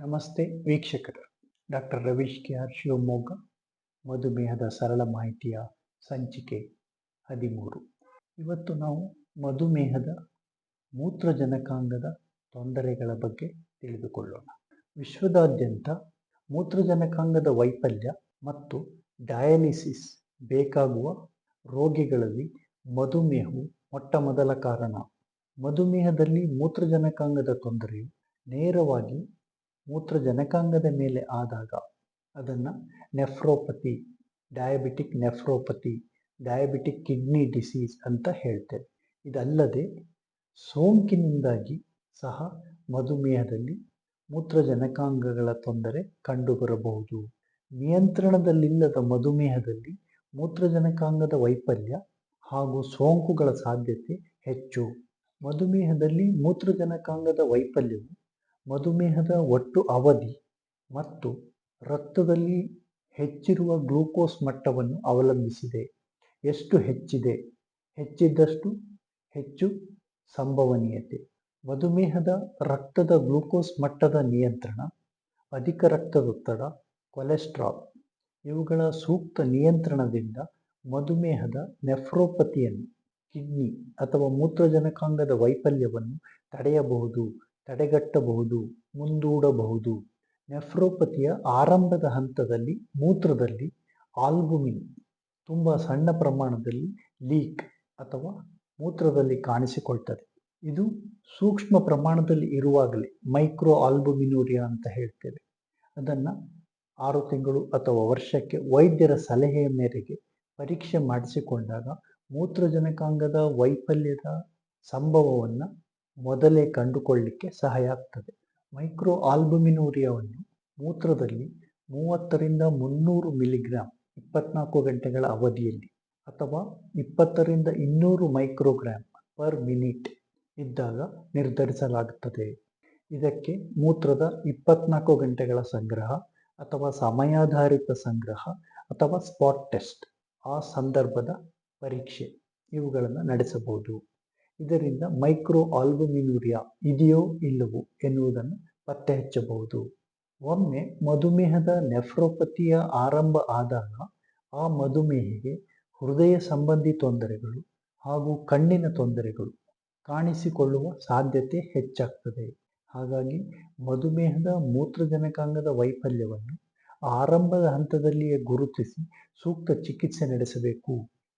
ನಮಸ್ತೆ ವೀಕ್ಷಕರು. Doctor Ravish K R Shivamogga, ಮಧುಮೇಹದ ಸರಳ ಮಾಹಿತಿಯ ಸಂಚಿಕೆ ಹದಿಮೂರು. ಇವತ್ತು ನಾವು ಮಧುಮೇಹದ ಮೂತ್ರಜನಕಾಂಗದ ತೊಂದರೆಗಳ ಬಗ್ಗೆ ತಿಳಿದುಕೊಳ್ಳೋಣ. ವಿಶ್ವದಾದ್ಯಂತ ಮೂತ್ರಜನಕಾಂಗದ ವೈಫಲ್ಯ ಮತ್ತು ಡಯಾಲಿಸಿಸ್ ಬೇಕಾಗುವ ರೋಗಿಗಳಲ್ಲಿ ಮಧುಮೇಹವು ಮೊಟ್ಟ ಮೊದಲ ಕಾರಣ. ಮಧುಮೇಹದಲ್ಲಿ ಮೂತ್ರಜನಕಾಂಗದ ತೊಂದರೆಯು ನೇರವಾಗಿ ಮೂತ್ರಜನಕಾಂಗದ ಮೇಲೆ ಆದಾಗ ಅದನ್ನು nephropathy diabetic nephropathy diabetic kidney disease ಅಂತ ಹೇಳ್ತೇವೆ. ಇದಲ್ಲದೆ ಸೋಂಕಿನಿಂದಾಗಿ ಸಹ ಮಧುಮೇಹದಲ್ಲಿ ಮೂತ್ರಜನಕಾಂಗಗಳ ತೊಂದರೆ ಕಂಡುಬರಬಹುದು. ನಿಯಂತ್ರಣದಲ್ಲಿಲ್ಲದ ಮಧುಮೇಹದಲ್ಲಿ ಮೂತ್ರಜನಕಾಂಗದ ವೈಫಲ್ಯ ಹಾಗೂ ಸೋಂಕುಗಳ ಸಾಧ್ಯತೆ ಹೆಚ್ಚು. ಮಧುಮೇಹದಲ್ಲಿ ಮೂತ್ರಜನಕಾಂಗದ ವೈಫಲ್ಯವು ಮಧುಮೇಹದ ಒಟ್ಟು ಅವಧಿ ಮತ್ತು ರಕ್ತದಲ್ಲಿ ಹೆಚ್ಚಿರುವ ಗ್ಲೂಕೋಸ್ ಮಟ್ಟವನ್ನು ಅವಲಂಬಿಸಿದೆ. ಎಷ್ಟು ಹೆಚ್ಚಿದೆ? ಹೆಚ್ಚಿದ್ದಷ್ಟು ಹೆಚ್ಚು ಸಂಭವನೀಯತೆ. ಮಧುಮೇಹದ ರಕ್ತದ ಗ್ಲೂಕೋಸ್ ಮಟ್ಟದ ನಿಯಂತ್ರಣ, ಅಧಿಕ ರಕ್ತದೊತ್ತಡ, ಕೊಲೆಸ್ಟ್ರಾಲ್ ಇವುಗಳ ಸೂಕ್ತ ನಿಯಂತ್ರಣದಿಂದ ಮಧುಮೇಹದ ನೆಫ್ರೋಪತಿಯನ್ನು, ಕಿಡ್ನಿ ಅಥವಾ ಮೂತ್ರಜನಕಾಂಗದ ವೈಫಲ್ಯವನ್ನು ತಡೆಯಬಹುದು. ತಡೆಗಟ್ಟಬಹುದು, ಮುಂದೂಡಬಹುದು. ನೆಫ್ರೋಪತಿಯ ಆರಂಭದ ಹಂತದಲ್ಲಿ, ಮೂತ್ರದಲ್ಲಿ ಆಲ್ಬುಮಿನ್ ತುಂಬ ಸಣ್ಣ ಪ್ರಮಾಣದಲ್ಲಿ ಲೀಕ್ ಅಥವಾ ಮೂತ್ರದಲ್ಲಿ ಕಾಣಿಸಿಕೊಳ್ತದೆ. ಇದು ಸೂಕ್ಷ್ಮ ಪ್ರಮಾಣದಲ್ಲಿ ಇರುವಾಗಲೇ ಮೈಕ್ರೋ ಆಲ್ಬುಮಿನೂರಿಯಾ ಅಂತ ಹೇಳ್ತೇವೆ. ಅದನ್ನು ಆರು ತಿಂಗಳು ಅಥವಾ ವರ್ಷಕ್ಕೆ ವೈದ್ಯರ ಸಲಹೆಯ ಮೇರೆಗೆ ಪರೀಕ್ಷೆ ಮಾಡಿಸಿಕೊಂಡಾಗ ಮೂತ್ರಜನಕಾಂಗದ ವೈಫಲ್ಯದ ಸಂಭವವನ್ನು ಮೊದಲೇ ಕಂಡುಕೊಳ್ಳಿಕ್ಕೆ ಸಹಾಯ ಆಗ್ತದೆ. ಮೈಕ್ರೋ ಆಲ್ಬುಮಿನೂರಿಯಾವನ್ನು ಮೂತ್ರದಲ್ಲಿ ಮೂವತ್ತರಿಂದ ಮುನ್ನೂರು ಮಿಲಿಗ್ರಾಮ್ ಇಪ್ಪತ್ನಾಲ್ಕು ಗಂಟೆಗಳ ಅವಧಿಯಲ್ಲಿ ಅಥವಾ ಇಪ್ಪತ್ತರಿಂದ ಇನ್ನೂರು ಮೈಕ್ರೋಗ್ರಾಮ್ ಪರ್ ಮಿನಿಟ್ ಇದ್ದಾಗ ನಿರ್ಧರಿಸಲಾಗುತ್ತದೆ. ಇದಕ್ಕೆ ಮೂತ್ರದ ಇಪ್ಪತ್ನಾಲ್ಕು ಗಂಟೆಗಳ ಸಂಗ್ರಹ ಅಥವಾ ಸಮಯಾಧಾರಿತ ಸಂಗ್ರಹ ಅಥವಾ ಸ್ಪಾಟ್ ಟೆಸ್ಟ್ ಆ ಸಂದರ್ಭದ ಪರೀಕ್ಷೆ ಇವುಗಳನ್ನು ನಡೆಸಬಹುದು. ಇದರಿಂದ ಮೈಕ್ರೋ ಆಲ್ಬುಮಿನೂರಿಯಾ ಇದೆಯೋ ಇಲ್ಲವೋ ಎನ್ನುವುದನ್ನು ಪತ್ತೆ ಹಚ್ಚಬಹುದು ಒಮ್ಮೆ ಮಧುಮೇಹದ ನೆಫ್ರೋಪತಿಯ ಆರಂಭ ಆದಾಗ ಆ ಮಧುಮೇಹಿಗೆ ಹೃದಯ ಸಂಬಂಧಿ ತೊಂದರೆಗಳು ಹಾಗೂ ಕಣ್ಣಿನ ತೊಂದರೆಗಳು ಕಾಣಿಸಿಕೊಳ್ಳುವ ಸಾಧ್ಯತೆ ಹೆಚ್ಚಾಗ್ತದೆ. ಹಾಗಾಗಿ ಮಧುಮೇಹದ ಮೂತ್ರಜನಕಾಂಗದ ವೈಫಲ್ಯವನ್ನು ಆರಂಭದ ಹಂತದಲ್ಲಿಯೇ ಗುರುತಿಸಿ ಸೂಕ್ತ ಚಿಕಿತ್ಸೆ ನಡೆಸಬೇಕು.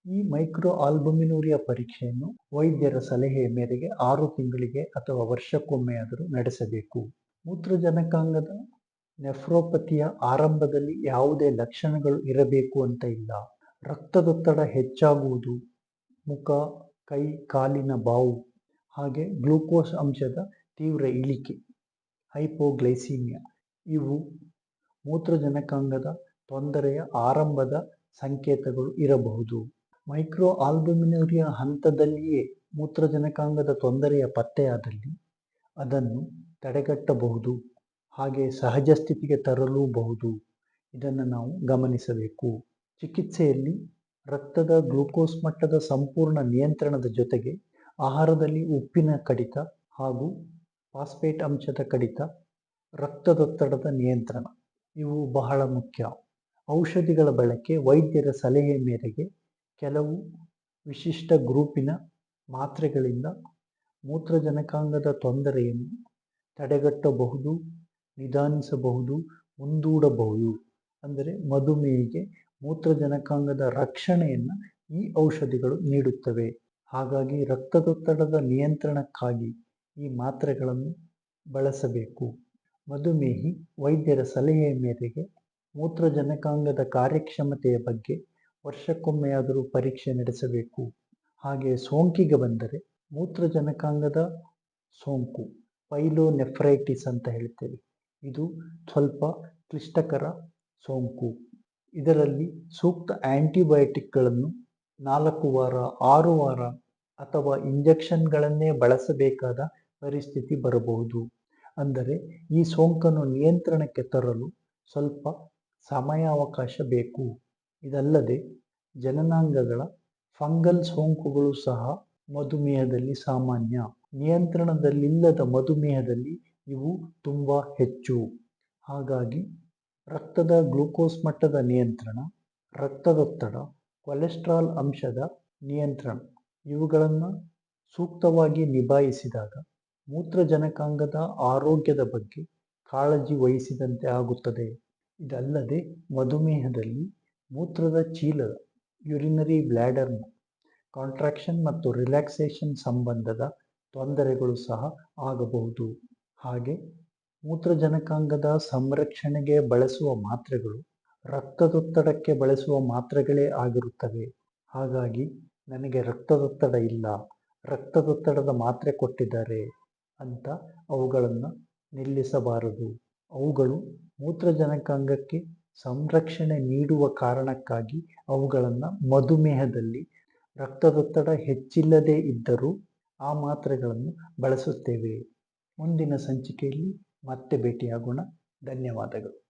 ಈ ಮೈಕ್ರೋ ಆಲ್ಬುಮಿನೂರಿಯಾ ಪರೀಕ್ಷೆಯನ್ನು ವೈದ್ಯರ ಸಲಹೆಯ ಮೇರೆಗೆ ಆರು ತಿಂಗಳಿಗೆ ಅಥವಾ ವರ್ಷಕ್ಕೊಮ್ಮೆಯಾದರೂ ನಡೆಸಬೇಕು. ಮೂತ್ರಜನಕಾಂಗದ ನೆಫ್ರೋಪತಿಯ ಆರಂಭದಲ್ಲಿ ಯಾವುದೇ ಲಕ್ಷಣಗಳು ಇರಬೇಕು ಅಂತ ಇಲ್ಲ. ರಕ್ತದೊತ್ತಡ ಹೆಚ್ಚಾಗುವುದು, ಮುಖ, ಕೈ, ಕಾಲಿನ ಬಾವು, ಹಾಗೆ ಗ್ಲೂಕೋಸ್ ಅಂಶದ ತೀವ್ರ ಇಳಿಕೆ, ಹೈಪೋಗ್ಲೈಸೀಮಿಯಾ, ಇವು ಮೂತ್ರಜನಕಾಂಗದ ತೊಂದರೆಯ ಆರಂಭದ ಸಂಕೇತಗಳು ಇರಬಹುದು. ಮೈಕ್ರೋ ಆಲ್ಬುಮಿನೂರಿಯಾ ಹಂತದಲ್ಲಿಯೇ ಮೂತ್ರಜನಕಾಂಗದ ತೊಂದರೆಯ ಪತ್ತೆಯಾದಲ್ಲಿ ಅದನ್ನು ತಡೆಗಟ್ಟಬಹುದು, ಹಾಗೆ ಸಹಜ ಸ್ಥಿತಿಗೆ ತರಲೂಬಹುದು. ಇದನ್ನು ನಾವು ಗಮನಿಸಬೇಕು. ಚಿಕಿತ್ಸೆಯಲ್ಲಿ ರಕ್ತದ ಗ್ಲೂಕೋಸ್ ಮಟ್ಟದ ಸಂಪೂರ್ಣ ನಿಯಂತ್ರಣದ ಜೊತೆಗೆ ಆಹಾರದಲ್ಲಿ ಉಪ್ಪಿನ ಕಡಿತ ಹಾಗೂ ಫಾಸ್ಫೇಟ್ ಅಂಶದ ಕಡಿತ, ರಕ್ತದೊತ್ತಡದ ನಿಯಂತ್ರಣ, ಇವು ಬಹಳ ಮುಖ್ಯ. ಔಷಧಿಗಳ ಬಳಕೆ ವೈದ್ಯರ ಸಲಹೆ ಮೇರೆಗೆ ಕೆಲವು ವಿಶಿಷ್ಟ ಗ್ರೂಪಿನ ಮಾತ್ರೆಗಳಿಂದ ಮೂತ್ರಜನಕಾಂಗದ ತೊಂದರೆಯನ್ನು ತಡೆಗಟ್ಟಬಹುದು, ನಿಧಾನಿಸಬಹುದು, ಮುಂದೂಡಬಹುದು. ಅಂದರೆ ಮಧುಮೇಹಿಗೆ ಮೂತ್ರಜನಕಾಂಗದ ರಕ್ಷಣೆಯನ್ನು ಈ ಔಷಧಿಗಳು ನೀಡುತ್ತವೆ. ಹಾಗಾಗಿ ರಕ್ತದೊತ್ತಡದ ನಿಯಂತ್ರಣಕ್ಕಾಗಿ ಈ ಮಾತ್ರೆಗಳನ್ನು ಬಳಸಬೇಕು. ಮಧುಮೇಹಿ ವೈದ್ಯರ ಸಲಹೆಯ ಮೇರೆಗೆ ಮೂತ್ರಜನಕಾಂಗದ ಕಾರ್ಯಕ್ಷಮತೆಯ ಬಗ್ಗೆ ವರ್ಷಕ್ಕೊಮ್ಮೆಯಾದರೂ ಪರೀಕ್ಷೆ ನಡೆಸಬೇಕು. ಹಾಗೆ ಸೋಂಕಿಗೆ ಬಂದರೆ ಮೂತ್ರಜನಕಾಂಗದ ಸೋಂಕು, ಪೈಲೋನೆಫ್ರೈಟಿಸ್ ಅಂತ ಹೇಳ್ತೇವೆ. ಇದು ಸ್ವಲ್ಪ ಕ್ಲಿಷ್ಟಕರ ಸೋಂಕು. ಇದರಲ್ಲಿ ಸೂಕ್ತ ಆ್ಯಂಟಿಬಯೋಟಿಕ್ಗಳನ್ನು ನಾಲ್ಕು ವಾರ, ಆರು ವಾರ ಅಥವಾ ಇಂಜೆಕ್ಷನ್ಗಳನ್ನೇ ಬಳಸಬೇಕಾದ ಪರಿಸ್ಥಿತಿ ಬರಬಹುದು. ಅಂದರೆ ಈ ಸೋಂಕನ್ನು ನಿಯಂತ್ರಣಕ್ಕೆ ತರಲು ಸ್ವಲ್ಪ ಸಮಯಾವಕಾಶ ಬೇಕು. ಇದಲ್ಲದೆ ಜನನಾಂಗಗಳ ಫಂಗಲ್ ಸೋಂಕುಗಳು ಸಹ ಮಧುಮೇಹದಲ್ಲಿ ಸಾಮಾನ್ಯ. ನಿಯಂತ್ರಣದಲ್ಲಿಲ್ಲದ ಮಧುಮೇಹದಲ್ಲಿ ಇವು ತುಂಬ ಹೆಚ್ಚು. ಹಾಗಾಗಿ ರಕ್ತದ ಗ್ಲೂಕೋಸ್ ಮಟ್ಟದ ನಿಯಂತ್ರಣ, ರಕ್ತದೊತ್ತಡ, ಕೊಲೆಸ್ಟ್ರಾಲ್ ಅಂಶದ ನಿಯಂತ್ರಣ ಇವುಗಳನ್ನು ಸೂಕ್ತವಾಗಿ ನಿಭಾಯಿಸಿದಾಗ ಮೂತ್ರಜನಕಾಂಗದ ಆರೋಗ್ಯದ ಬಗ್ಗೆ ಕಾಳಜಿ ವಹಿಸಿದಂತೆ ಆಗುತ್ತದೆ. ಇದಲ್ಲದೆ ಮಧುಮೇಹದಲ್ಲಿ ಮೂತ್ರದ ಚೀಲದ ಯುರಿನರಿ ಬ್ಲ್ಯಾಡರ್ನ ಕಾಂಟ್ರಾಕ್ಷನ್ ಮತ್ತು ರಿಲ್ಯಾಕ್ಸೇಷನ್ ಸಂಬಂಧದ ತೊಂದರೆಗಳು ಸಹ ಆಗಬಹುದು. ಹಾಗೆ ಮೂತ್ರಜನಕಾಂಗದ ಸಂರಕ್ಷಣೆಗೆ ಬಳಸುವ ಮಾತ್ರೆಗಳು ರಕ್ತದೊತ್ತಡಕ್ಕೆ ಬಳಸುವ ಮಾತ್ರೆಗಳೇ ಆಗಿರುತ್ತವೆ. ಹಾಗಾಗಿ ನನಗೆ ರಕ್ತದೊತ್ತಡ ಇಲ್ಲ, ರಕ್ತದೊತ್ತಡದ ಮಾತ್ರೆ ಕೊಟ್ಟಿದ್ದಾರೆ ಅಂತ ಅವುಗಳನ್ನು ನಿಲ್ಲಿಸಬಾರದು. ಅವುಗಳು ಮೂತ್ರಜನಕಾಂಗಕ್ಕೆ ಸಂರಕ್ಷಣೆ ನೀಡುವ ಕಾರಣಕ್ಕಾಗಿ ಅವುಗಳನ್ನು ಮಧುಮೇಹದಲ್ಲಿ ರಕ್ತದೊತ್ತಡ ಹೆಚ್ಚಿಲ್ಲದೇ ಇದ್ದರೂ ಆ ಮಾತ್ರೆಗಳನ್ನು ಬಳಸುತ್ತೇವೆ. ಮುಂದಿನ ಸಂಚಿಕೆಯಲ್ಲಿ ಮತ್ತೆ ಭೇಟಿಯಾಗೋಣ. ಧನ್ಯವಾದಗಳು.